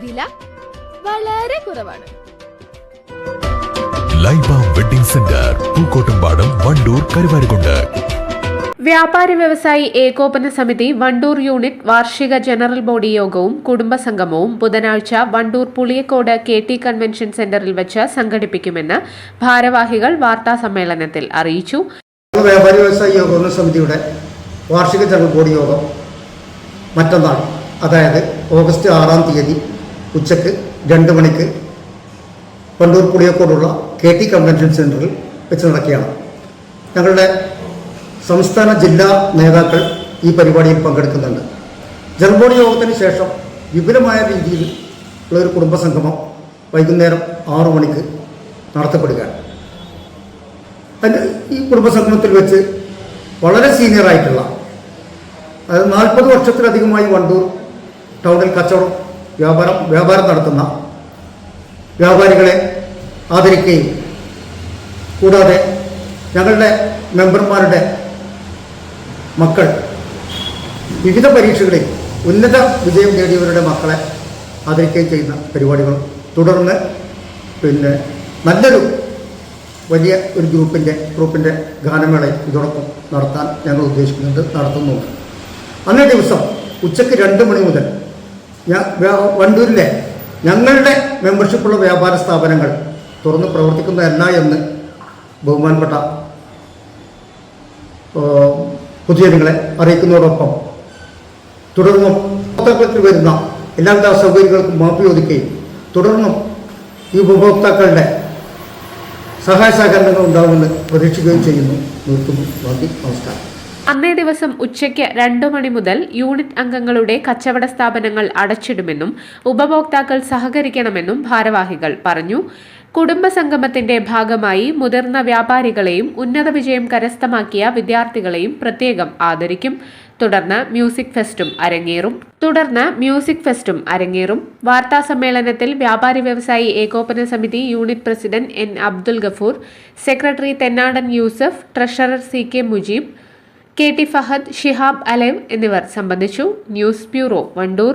വില വളരെ കുറവാണ്. Laiba wedding centre Pookkottumpadam Wandoor Karuvarakundu. വ്യാപാര വ്യവസായി ഏകോപന സമിതി വണ്ടൂർ യൂണിറ്റ് വാർഷിക ജനറൽ ബോഡി യോഗവും കുടുംബസംഗമവും ബുധനാഴ്ച Wandoor Puliyakkode K T convention സെന്ററിൽ വെച്ച് സംഘടിപ്പിക്കുമെന്ന് ഭാരവാഹികൾ വാർത്താ സമ്മേളനത്തിൽ അറിയിച്ചു. വ്യാപാരി വ്യവസായി ഏകോപന സമിതിയുടെ വാർഷിക ജനറൽ ബോഡി യോഗം മറ്റന്നാൾ അതായത് ഓഗസ്റ്റ് ആറാം തീയതി ഉച്ചയ്ക്ക് രണ്ട് മണിക്ക് പണ്ടൂർ പുളിയക്കോടുള്ള കെ ടി കൺവെൻഷൻ സെന്ററിൽ വെച്ച് നടക്കുകയാണ്. ഞങ്ങളുടെ സംസ്ഥാന ജില്ലാ നേതാക്കൾ ഈ പരിപാടിയിൽ പങ്കെടുക്കുന്നുണ്ട്. ജനറൽ യോഗത്തിന് ശേഷം വിപുലമായ രീതിയിൽ ഉള്ള ഒരു കുടുംബസംഗമം വൈകുന്നേരം ആറു മണിക്ക് നടത്തപ്പെടുകയാണ്. അതിന് ഈ കുടുംബസംഗമത്തിൽ വെച്ച് വളരെ സീനിയറായിട്ടുള്ള അതായത് നാൽപ്പത് വർഷത്തിലധികമായി വണ്ടൂർ ടൗണിൽ കച്ചവടം വ്യാപാരം വ്യാപാരം നടത്തുന്ന വ്യാപാരികളെ ആദരിക്കുകയും കൂടാതെ ഞങ്ങളുടെ മെമ്പർമാരുടെ മക്കൾ വിവിധ പരീക്ഷകളിൽ ഉന്നത വിജയം നേടിയവരുടെ മക്കളെ ആദരിക്കുകയും ചെയ്യുന്ന പരിപാടികൾ തുടർന്ന് പിന്നെ നല്ലൊരു വലിയ ഒരു ഗ്രൂപ്പിന്റെ ഗ്രൂപ്പിന്റെ ഗാനമേള ഇതോടൊപ്പം നടത്താൻ ഞങ്ങൾ ഉദ്ദേശിക്കുന്നുണ്ട് നടത്തുന്നുണ്ട്. അന്നേ ദിവസം ഉച്ചയ്ക്ക് രണ്ട് മണി മുതൽ വണ്ടൂരിലെ ഞങ്ങളുടെ മെമ്പർഷിപ്പുള്ള വ്യാപാര സ്ഥാപനങ്ങൾ തുറന്ന് പ്രവർത്തിക്കുന്നതല്ല എന്ന് ബഹുമാനപ്പെട്ട പൊതുജനങ്ങളെ അറിയിക്കുന്നതോടൊപ്പം തുടർന്നും ഉപഭോക്താക്കളിൽ വരുന്ന എല്ലാവിധ അസൗകര്യങ്ങൾക്കും മാപ്പി ഒതുക്കുകയും തുടർന്നും ഈ ഉപഭോക്താക്കളുടെ സഹായ സഹകരണങ്ങൾ ഉണ്ടാകുമെന്ന് പ്രതീക്ഷിക്കുകയും ചെയ്യുന്നു. നിർത്തുന്നു. നന്ദി. നമസ്കാരം. അന്നേ ദിവസം ഉച്ചയ്ക്ക് രണ്ടു മണി മുതൽ യൂണിറ്റ് അംഗങ്ങളുടെ കച്ചവട സ്ഥാപനങ്ങൾ അടച്ചിടുമെന്നും ഉപഭോക്താക്കൾ സഹകരിക്കണമെന്നും ഭാരവാഹികൾ പറഞ്ഞു. കുടുംബസംഗമത്തിന്റെ ഭാഗമായി മുതിർന്ന വ്യാപാരികളെയും ഉന്നത വിജയം കരസ്ഥമാക്കിയ വിദ്യാർത്ഥികളെയും പ്രത്യേകം ആദരിക്കും. തുടർന്ന് മ്യൂസിക് ഫെസ്റ്റും അരങ്ങേറും. തുടർന്ന് മ്യൂസിക് ഫെസ്റ്റും അരങ്ങേറും. വാർത്താ സമ്മേളനത്തിൽ വ്യാപാരി വ്യവസായി ഏകോപന സമിതി unit president N Abdul Gafoor secretary Thennadan Yusuf treasurer C K Mujeeb K T Fahad Shihab Alavu എന്നിവർ സംബന്ധിച്ചു ന്യൂസ് ബ്യൂറോ വണ്ടൂർ.